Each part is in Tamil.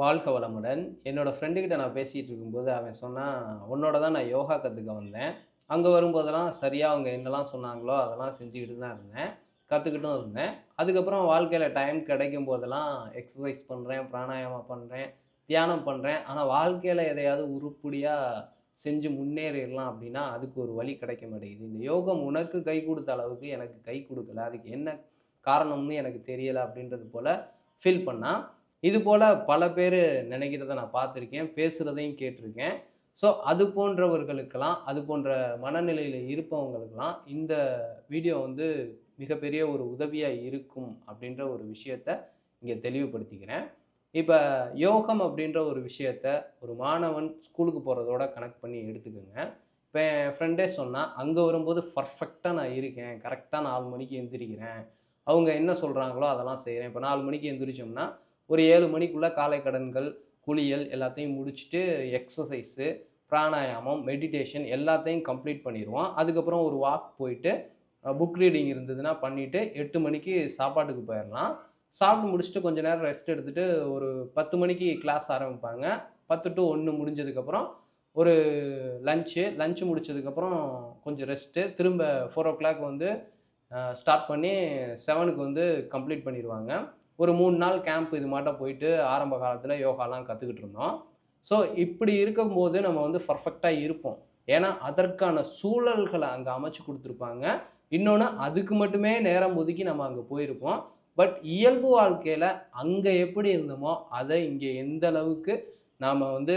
வாழ்க வளமுடன் என்னோடய ஃப்ரெண்டுக்கிட்ட நான் பேசிகிட்டு இருக்கும்போது அவன் சொன்னான் உன்னோட தான் நான் யோகா கற்றுக்க வந்தேன். அங்கே வரும்போதெல்லாம் சரியாக அவங்க என்னெல்லாம் சொன்னாங்களோ அதெல்லாம் செஞ்சுக்கிட்டு தான் இருந்தேன். கற்றுக்கிட்டும் இருந்தேன். அதுக்கப்புறம் வாழ்க்கையில் டைம் கிடைக்கும் போதெல்லாம் எக்ஸசைஸ் பண்ணுறேன் பிராணாயாமம் பண்ணுறேன் தியானம் பண்ணுறேன் ஆனால் வாழ்க்கையில் எதையாவது உருப்படியாக செஞ்சு முன்னேறிடலாம் அப்படின்னா அதுக்கு ஒரு வழி கிடைக்க மாட்டேங்குது. இந்த யோகம் உனக்கு கை கொடுத்த அளவுக்கு எனக்கு கை கொடுக்கல. அதுக்கு என்ன காரணம்னு எனக்கு தெரியலை அப்படின்றது போல் ஃபீல் பண்ணால் இது போல் பல பேர் நினைக்கிறத நான் பார்த்துருக்கேன் பேசுகிறதையும் கேட்டிருக்கேன். ஸோ அது போன்றவர்களுக்கெல்லாம் அது போன்ற மனநிலையில் இருப்பவங்களுக்கெல்லாம் இந்த வீடியோ வந்து மிகப்பெரிய ஒரு உதவியாக இருக்கும் அப்படின்ற ஒரு விஷயத்த இங்கே தெளிவுபடுத்திக்கிறேன். இப்போ யோகம் அப்படின்ற ஒரு விஷயத்த ஒரு மாணவன் ஸ்கூலுக்கு போகிறதோட கனெக்ட் பண்ணி எடுத்துக்கோங்க. இப்போ என் ஃப்ரெண்டே சொன்னால் அங்கே வரும்போது பர்ஃபெக்டாக நான் இருக்கேன். கரெக்டாக நாலு மணிக்கு எந்திரிக்கிறேன். அவங்க என்ன சொல்கிறாங்களோ அதெல்லாம் செய்கிறேன் இப்போ நாலு மணிக்கு எந்திரிச்சோம்னா ஒரு ஏழு மணிக்குள்ளே காலை கடன்கள் குளியல் எல்லாத்தையும் முடிச்சுட்டு எக்ஸசைஸு பிராணாயாமம் மெடிடேஷன் எல்லாத்தையும் கம்ப்ளீட் பண்ணிடுவோம். அதுக்கப்புறம் ஒரு வாக் போயிட்டு புக் ரீடிங் இருந்ததுன்னா பண்ணிவிட்டு எட்டு மணிக்கு சாப்பாட்டுக்கு போயிடலாம். சாப்பிட்டு முடிச்சுட்டு கொஞ்ச நேரம் ரெஸ்ட் எடுத்துகிட்டு ஒரு பத்து மணிக்கு கிளாஸ் ஆரம்பிப்பாங்க. பத்து டு ஒன்று முடிஞ்சதுக்கப்புறம் ஒரு லஞ்சு லஞ்சு முடிச்சதுக்கப்புறம் கொஞ்சம் ரெஸ்ட்டு திரும்ப ஃபோர் ஓ கிளாக் வந்து ஸ்டார்ட் பண்ணி செவனுக்கு வந்து கம்ப்ளீட் பண்ணிடுவாங்க. ஒரு மூணு நாள் கேம்ப் இது மாட்டம் போயிட்டு ஆரம்ப காலத்தில் யோகாலாம் கற்றுக்கிட்டு இருந்தோம். ஸோ இப்படி இருக்கும்போது நம்ம வந்து பர்ஃபெக்டாக இருப்போம். ஏன்னா அதற்கான சூழல்களை அங்கே அமைச்சு கொடுத்துருப்பாங்க. இன்னொன்று அதுக்கு மட்டுமே நேரம் ஒதுக்கி நம்ம அங்கே போயிருப்போம். பட் இயல்பு வாழ்க்கையில் அங்கே எப்படி இருந்தோமோ அதை இங்கே எந்த அளவுக்கு நாம் வந்து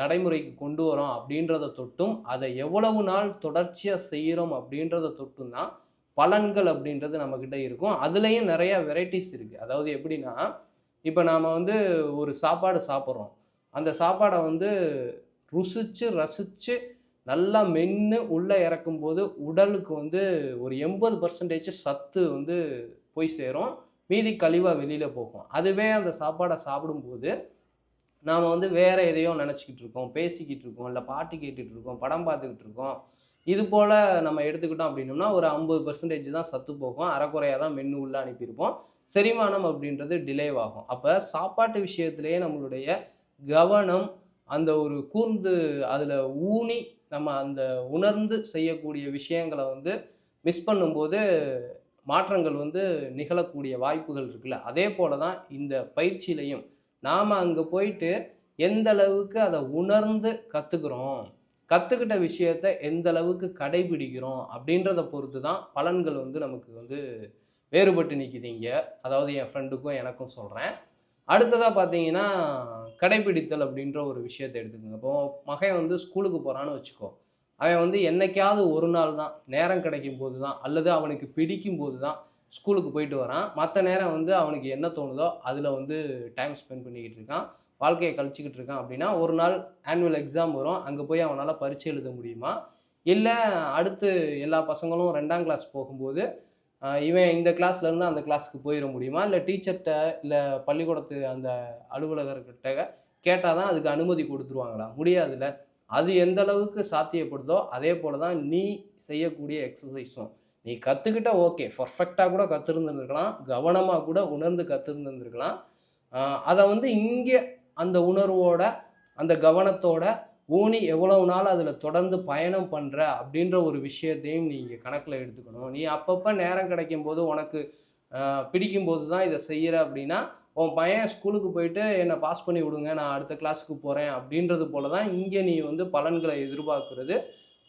நடைமுறைக்கு கொண்டு வரோம் அப்படின்றத தொட்டும் அதை எவ்வளவு நாள் தொடர்ச்சியாக செய்கிறோம் அப்படின்றத தொட்டும் தான் பலன்கள் அப்படின்றது நம்மக்கிட்ட இருக்கும். அதுலேயும் நிறையா வெரைட்டிஸ் இருக்குது அதாவது எப்படின்னா இப்போ நாம் வந்து ஒரு சாப்பாடு சாப்பிட்றோம். அந்த சாப்பாடை வந்து ருசித்து ரசித்து நல்லா மென்று உள்ளே இறக்கும்போது உடலுக்கு வந்து ஒரு எண்பது பர்சன்டேஜ் சத்து வந்து போய் சேரும். மீதி கழிவாக வெளியில் போகும். அதுவே அந்த சாப்பாடை சாப்பிடும்போது நாம் வந்து வேறு எதையோ நினச்சிக்கிட்டு இருக்கோம். பேசிக்கிட்டு இருக்கோம். இல்லை பாட்டு கேட்டுட்ருக்கோம் படம் பார்த்துக்கிட்டு இருக்கோம். இது போல் நம்ம எடுத்துக்கிட்டோம் அப்படின்னோம்னா ஒரு ஐம்பது பர்சன்டேஜ் தான் சத்து போகும். அறக்குறையாக தான் மென்று உள்ளே அனுப்பியிருப்போம். செரிமானம் அப்படின்றது டிலேவாகும் ஆகும் அப்போ சாப்பாட்டு விஷயத்திலேயே நம்மளுடைய கவனம் அந்த ஒரு கூர்ந்து அதில் ஊனி நம்ம அந்த உணர்ந்து செய்யக்கூடிய விஷயங்களை வந்து மிஸ் பண்ணும்போது மாற்றங்கள் வந்து நிகழக்கூடிய வாய்ப்புகள் இருக்குல்ல. அதே போல தான் இந்த பயிற்சியிலையும் நாம் அங்கே போயிட்டு எந்த அளவுக்கு அதை உணர்ந்து கற்றுக்குறோம் கற்றுக்கிட்ட விஷயத்த எந்த அளவுக்கு கடைபிடிக்கிறோம் அப்படின்றத பொறுத்து தான் பலன்கள் வந்து நமக்கு வந்து வேறுபட்டு நிற்கிதீங்க அதாவது என் ஃப்ரெண்டுக்கும் எனக்கும் சொல்கிறேன் அடுத்ததாக பார்த்தீங்கன்னா கடைபிடித்தல் அப்படின்ற ஒரு விஷயத்தை எடுத்துக்கோங்க. இப்போ மகன் வந்து ஸ்கூலுக்கு போகிறான்னு வச்சுக்கோ. அவன் வந்து என்னைக்காவது ஒரு நாள் தான் நேரம் கிடைக்கும் போது தான் அல்லது அவனுக்கு பிடிக்கும் போது தான் ஸ்கூலுக்கு போயிட்டு வரான். மற்ற நேரம் வந்து அவனுக்கு என்ன தோணுதோ அதில் வந்து டைம் ஸ்பெண்ட் பண்ணிக்கிட்டு இருக்கான். வாழ்க்கையை கழிச்சிக்கிட்டு இருக்கான் அப்படின்னா ஒரு நாள் ஆனுவல் எக்ஸாம் வரும். அங்கே போய் அவனால் பரீட்சை எழுத முடியுமா? இல்லை அடுத்து எல்லா பசங்களும் ரெண்டாம் கிளாஸ் போகும்போது இவன் இந்த கிளாஸ்லேருந்து அந்த கிளாஸ்க்கு போயிட முடியுமா? இல்லை டீச்சர்கிட்ட இல்லை பள்ளிக்கூடத்து அந்த அலுவலகர்கிட்ட கேட்டால் தான் அதுக்கு அனுமதி கொடுத்துருவாங்களா? முடியாதுல்ல. அது எந்த அளவுக்கு சாத்தியப்படுதோ அதே போல தான் நீ செய்யக்கூடிய எக்ஸசைஸும் நீ கற்றுக்கிட்ட ஓகே பர்ஃபெக்டாக கூட கற்றுருந்துருக்கலாம் கவனமாக கூட உணர்ந்து கற்றுருந்துருக்கலாம் அதை வந்து இங்கே அந்த உணர்வோட அந்த கவனத்தோட ஊனி எவ்வளவு நாள் அதில் தொடர்ந்து பயணம் பண்ணுற அப்படின்ற ஒரு விஷயத்தையும் நீங்கள் கணக்கில் எடுத்துக்கணும். நீ அப்பப்போ நேரம் கிடைக்கும் போது உனக்கு பிடிக்கும்போது தான் இதை செய்கிற அப்படின்னா உன் பையன் ஸ்கூலுக்கு போயிட்டு என்னை பாஸ் பண்ணி விடுங்க நான் அடுத்த கிளாஸுக்கு போகிறேன் அப்படின்றது போல தான் இங்கே நீ வந்து பலன்களை எதிர்பார்க்கறது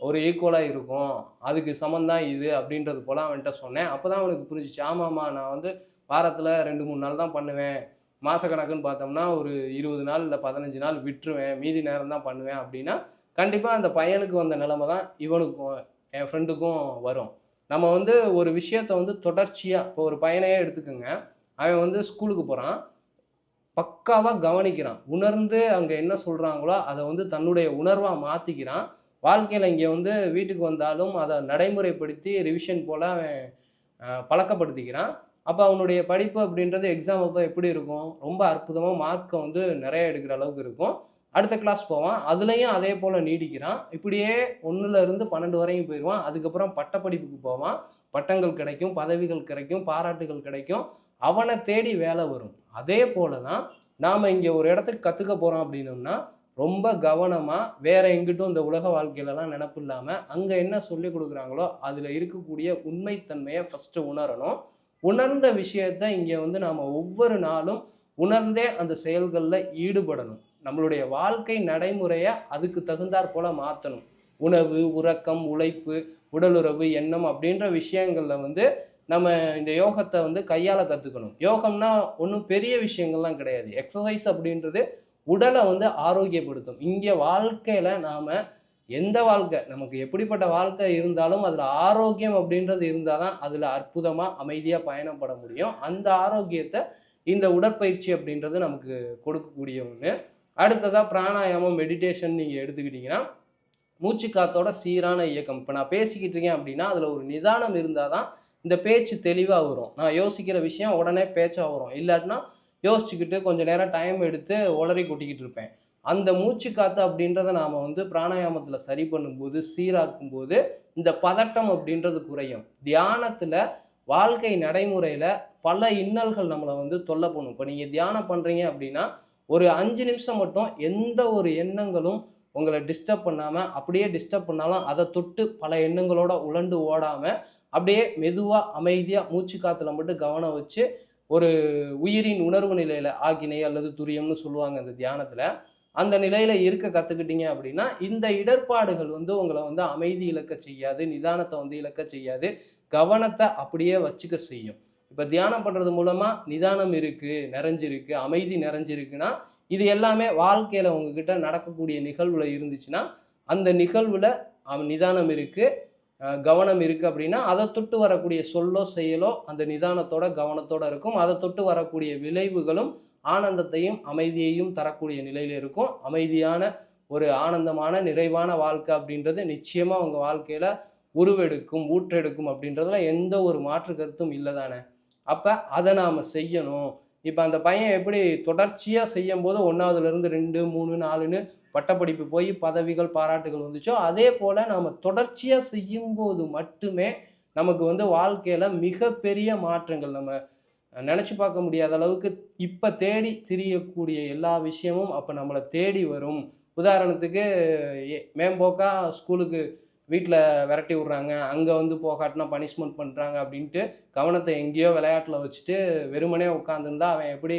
ஒரு ஈக்குவலாக இருக்கும். அதுக்கு சமந்தான் இது அப்படின்றது போல அவன்கிட்ட சொன்னேன். அப்போ தான் அவனுக்கு புரிஞ்சிச்சு ஆமாம்மா நான் வந்து வாரத்தில் ரெண்டு மூணு நாள் தான் பண்ணுவேன். மாதக்கணக்குன்னு பார்த்தோம்னா ஒரு இருபது நாள் இல்லை பதினஞ்சு நாள் விட்டுருவேன். மீதி நேரம் தான் பண்ணுவேன் அப்படின்னா கண்டிப்பாக அந்த பையனுக்கு வந்த நிலைமை தான் இவனுக்கும் என் ஃப்ரெண்டுக்கும் வரும். நம்ம வந்து ஒரு விஷயத்த வந்து தொடர்ச்சியாக இப்போ ஒரு பையனையே எடுத்துக்கோங்க. அவன் வந்து ஸ்கூலுக்கு போகிறான் பக்காவாக கவனிக்கிறான். உணர்ந்து அங்கே என்ன சொல்கிறாங்களோ அதை வந்து தன்னுடைய உணர்வாக மாற்றிக்கிறான் வாழ்க்கையில் இங்கே வந்து வீட்டுக்கு வந்தாலும் அதை நடைமுறைப்படுத்தி ரிவிஷன் போல் அவன் பழக்கப்படுத்திக்கிறான். அப்போ அவனுடைய படிப்பு அப்படின்றது எக்ஸாம் அப்போ எப்படி இருக்கும்? ரொம்ப அற்புதமாக மார்க்கை வந்து நிறைய எடுக்கிற அளவுக்கு இருக்கும். அடுத்த கிளாஸ் போவான். அதுலேயும் அதே போல் நீடிக்கிறான். இப்படியே ஒன்றுலேருந்து பன்னெண்டு வரையும் போயிடுவான். அதுக்கப்புறம் பட்டப்படிப்புக்கு போவான். பட்டங்கள் கிடைக்கும் பதவிகள் கிடைக்கும் பாராட்டுகள் கிடைக்கும். அவனை தேடி வேலை வரும். அதே போல தான் நாம் இங்கே ஒரு இடத்துக்கு கற்றுக்க போகிறோம் அப்படின்னோம்னா ரொம்ப கவனமாக வேற எங்கிட்டும் இந்த உலக வாழ்க்கையிலலாம் நினப்பு இல்லாமல் அங்கே என்ன சொல்லி கொடுக்குறாங்களோ அதில் இருக்கக்கூடிய உண்மைத்தன்மையை ஃபஸ்ட்டு உணரணும். உணர்ந்த விஷயத்த இங்கே வந்து நாம் ஒவ்வொரு நாளும் உணர்ந்தே அந்த செயல்களில் ஈடுபடணும். நம்மளுடைய வாழ்க்கை நடைமுறையை அதுக்கு தகுந்தாற் போல மாற்றணும் உணவு உறக்கம் உழைப்பு உடலுறவு எண்ணம் அப்படின்ற விஷயங்களில் வந்து நம்ம இந்த யோகத்தை வந்து கையால் கற்றுக்கணும் யோகம்னா ஒன்றும் பெரிய விஷயங்கள்லாம் கிடையாது. எக்ஸசைஸ் அப்படின்றது உடலை வந்து ஆரோக்கியப்படுத்தும். இங்கே வாழ்க்கையில் நாம் எந்த வாழ்க்கை? நமக்கு எப்படிப்பட்ட வாழ்க்கை இருந்தாலும் அதில் ஆரோக்கியம் அப்படின்றது இருந்தால் தான் அதில் அற்புதமாக அமைதியாக பயணப்பட முடியும். அந்த ஆரோக்கியத்தை இந்த உடற்பயிற்சி அப்படின்றது நமக்கு கொடுக்கக்கூடிய ஒன்று அடுத்ததாக பிராணாயாமம் மெடிடேஷன் நீங்கள் எடுத்துக்கிட்டிங்கன்னா மூச்சு காத்தோட சீரான இயக்கம். இப்போ நான் பேசிக்கிட்டு இருக்கேன் அப்படின்னா அதில் ஒரு நிதானம் இருந்தால் தான் இந்த பேச்சு தெளிவாக வரும். நான் யோசிக்கிற விஷயம் உடனே பேச்சாக வரும். இல்லாட்டினா யோசிச்சுக்கிட்டு கொஞ்சம் நேரம் டைம் எடுத்து உளறி கொட்டிக்கிட்டு இருப்பேன். அந்த மூச்சு காத்து அப்படின்றத நாம் வந்து பிராணாயாமத்தில் சரி பண்ணும்போது சீராக்கும் போது இந்த பதட்டம் அப்படின்றது குறையும். தியானத்தில் வாழ்க்கை நடைமுறையில் பல இன்னல்கள் நம்மளை வந்து தொல்லை பண்ணும். இப்போ நீங்கள் தியானம் பண்ணுறீங்க அப்படின்னா ஒரு அஞ்சு நிமிஷம் மட்டும் எந்த ஒரு எண்ணங்களும் உங்களை டிஸ்டர்ப் பண்ணாமல் அப்படியே டிஸ்டர்ப் பண்ணாலும் அதை தொட்டு பல எண்ணங்களோட உழண்டு ஓடாமல் அப்படியே மெதுவாக அமைதியாக மூச்சு காற்றுல மட்டும் கவனம் வச்சு ஒரு உயிரின் உணர்வு நிலையில் ஆகினை அல்லது துரியம்னு சொல்லுவாங்க அந்த தியானத்தில். அந்த நிலையில் இருக்க கத்துக்கிட்டீங்க அப்படின்னா இந்த இடர்பாடுகள் வந்து உங்களை வந்து அமைதி இழக்க செய்யாது நிதானத்தை வந்து இழக்க செய்யாது கவனத்தை அப்படியே வச்சுக்க செய்யும். இப்போ தியானம் பண்ணுறது மூலமாக நிதானம் இருக்குது நிறைஞ்சிருக்கு அமைதி நிறைஞ்சிருக்குன்னா இது எல்லாமே வாழ்க்கையில் உங்ககிட்ட நடக்கக்கூடிய நிகழ்வில் இருந்துச்சுன்னா அந்த நிகழ்வில் நிதானம் இருக்குது கவனம் இருக்குது அப்படின்னா அதை தொட்டு வரக்கூடிய சொல்லோ செயலோ அந்த நிதானத்தோட கவனத்தோட இருக்கும். அதை தொட்டு வரக்கூடிய விளைவுகளும் ஆனந்தத்தையும் அமைதியையும் தரக்கூடிய நிலையில் இருக்கும். அமைதியான ஒரு ஆனந்தமான நிறைவான வாழ்க்கை அப்படின்றது நிச்சயமாக உங்கள் வாழ்க்கையில் உருவெடுக்கும் ஊற்றெடுக்கும் அப்படின்றதுல எந்த ஒரு மாற்று கருத்தும் இல்லை தானே. அப்போ அதை நாம் செய்யணும். இப்போ அந்த பையன் எப்படி தொடர்ச்சியாக செய்யும் போது ஒன்றாவதுலேருந்து ரெண்டு மூணு நாலுன்னு பட்டப்படிப்பு போய் பதவிகள் பாராட்டுகள் வந்துச்சோ அதே போல் நாம் தொடர்ச்சியாக செய்யும்போது மட்டுமே நமக்கு வந்து வாழ்க்கையில் மிகப்பெரிய மாற்றங்கள் நம்ம நினச்சி பார்க்க முடியாத அளவுக்கு இப்போ தேடி திரியக்கூடிய எல்லா விஷயமும் அப்போ நம்மளை தேடி வரும். உதாரணத்துக்கு எ- மேம்போக்கா ஸ்கூலுக்கு வீட்டில் விரட்டி விட்றாங்க. அங்கே வந்து போகாட்டினா பனிஷ்மெண்ட் பண்ணுறாங்க அப்படின்ட்டு கவனத்தை எங்கேயோ விளையாட்டில் வச்சுட்டு வெறுமனே உட்காந்துருந்தா அவன் எப்படி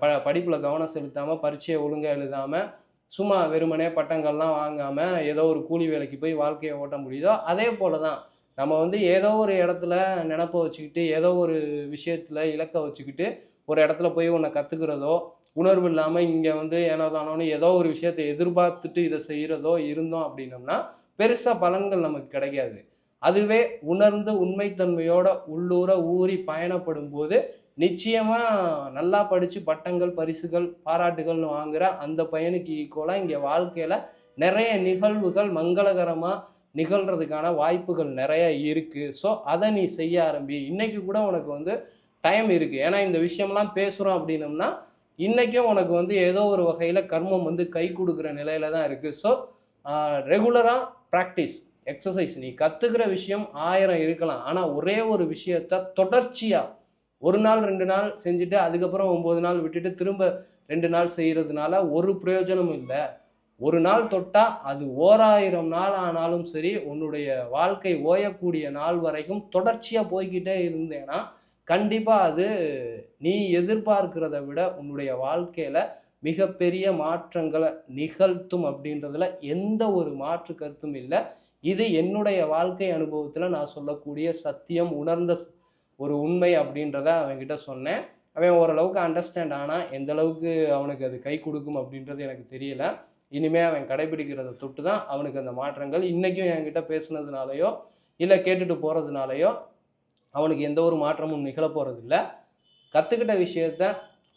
ப படிப்பில் கவனம் செலுத்தாமல் பரீட்சையை ஒழுங்காக எழுதாமல் சும்மா வெறுமனே பட்டங்கள்லாம் வாங்காமல் ஏதோ ஒரு கூலி வேலைக்கு போய் வாழ்க்கையை ஓட்ட முடியுதோ அதே போல தான் நம்ம வந்து ஏதோ ஒரு இடத்துல நினப்பை வச்சுக்கிட்டு ஏதோ ஒரு விஷயத்தில் இலக்கை வச்சுக்கிட்டு ஒரு இடத்துல போய் ஒன்றை கற்றுக்கிறதோ உணர்வு இல்லாமல் இங்கே வந்து ஏனோ தானோன்னு ஏதோ ஒரு விஷயத்தை எதிர்பார்த்துட்டு இதை செய்கிறதோ இருந்தோம் அப்படின்னம்னா பெருசாக பலன்கள் நமக்கு கிடைக்காது. அதுவே உணர்ந்து உண்மைத்தன்மையோட உள்ளூர ஊறி பயணப்படும் போது நிச்சயமாக நல்லா படித்து பட்டங்கள் பரிசுகள் பாராட்டுகள்னு வாங்குற அந்த பையனுக்கு ஈக்குவலாக இங்கே வாழ்க்கையில் நிறைய நிகழ்வுகள் மங்களகரமாக நிகழ்கிறதுக்கான வாய்ப்புகள் நிறைய இருக்குது ஸோ அதை நீ செய்ய ஆரம்பி. இன்றைக்கி கூட உனக்கு வந்து டைம் இருக்குது ஏன்னா இந்த விஷயம்லாம் பேசுகிறோம் அப்படின்னம்னா இன்றைக்கும் உனக்கு வந்து ஏதோ ஒரு வகையில் கர்மம் வந்து கை கொடுக்குற நிலையில தான் இருக்குது ஸோ ரெகுலராக ப்ராக்டிஸ் எக்ஸசைஸ் நீ கற்றுக்கிற விஷயம் ஆயிரம் இருக்கலாம். ஆனால் ஒரே ஒரு விஷயத்த தொடர்ச்சியாக ஒரு நாள் ரெண்டு நாள் செஞ்சுட்டு அதுக்கப்புறம் ஒம்பது நாள் விட்டுட்டு திரும்ப ரெண்டு நாள் செய்கிறதுனால ஒரு பிரயோஜனமும் இல்லை. ஒரு நாள் தொட்டா அது ஓராயிரம் நாள் ஆனாலும் சரி உன்னுடைய வாழ்க்கை ஓயக்கூடிய நாள் வரைக்கும் தொடர்ச்சியாக போய்க்கிட்டே இருந்தேன்னா கண்டிப்பாக அது நீ எதிர்பார்க்கிறத விட உன்னுடைய வாழ்க்கையில் மிகப்பெரிய மாற்றங்களை நிகழ்த்தும் அப்படின்றதுல எந்த ஒரு மாற்று கருத்தும் இல்லை. இது என்னுடைய வாழ்க்கை அனுபவத்தில் நான் சொல்லக்கூடிய சத்தியம் உணர்ந்த ஒரு உண்மை அப்படின்றத அவன்கிட்ட சொன்னேன். அவன் ஓரளவுக்கு அண்டர்ஸ்டாண்ட் ஆனால் எந்த அளவுக்கு அவனுக்கு அது கை கொடுக்கும் அப்படின்றது எனக்கு தெரியல. இனிமே அவன் கடைபிடிக்கிறத தொட்டு தான் அவனுக்கு அந்த மாற்றங்கள். இன்றைக்கும் என்கிட்ட பேசுனதுனாலையோ இல்லை கேட்டுட்டு போகிறதுனாலையோ அவனுக்கு எந்த ஒரு மாற்றமும் நிகழ போகிறதில்ல கற்றுக்கிட்ட விஷயத்த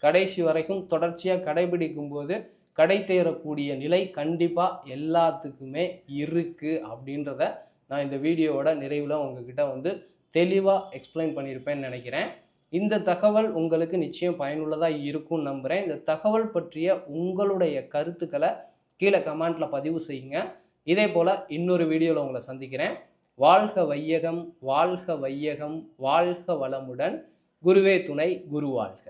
கடைசி வரைக்கும் தொடர்ச்சியாக கடைபிடிக்கும் போது கடை தேரக்கூடிய நிலை கண்டிப்பாக எல்லாத்துக்குமே இருக்குது அப்படின்றத நான் இந்த வீடியோவோட நிறைவில் உங்ககிட்ட வந்து தெளிவாக எக்ஸ்பிளைன் பண்ணியிருப்பேன்னு நினைக்கிறேன். இந்த தகவல் உங்களுக்கு நிச்சயம் பயனுள்ளதாக இருக்கும்னு நம்புகிறேன் இந்த தகவல் பற்றிய உங்களுடைய கருத்துக்களை கீழே கமெண்ட்டில் பதிவு செய்யுங்க. இதே போல் இன்னொரு வீடியோவில் உங்களை சந்திக்கிறேன். வாழ்க வையகம் வாழ்க வையகம் வாழ்க வளமுடன். குருவே துணை குரு வாழ்க.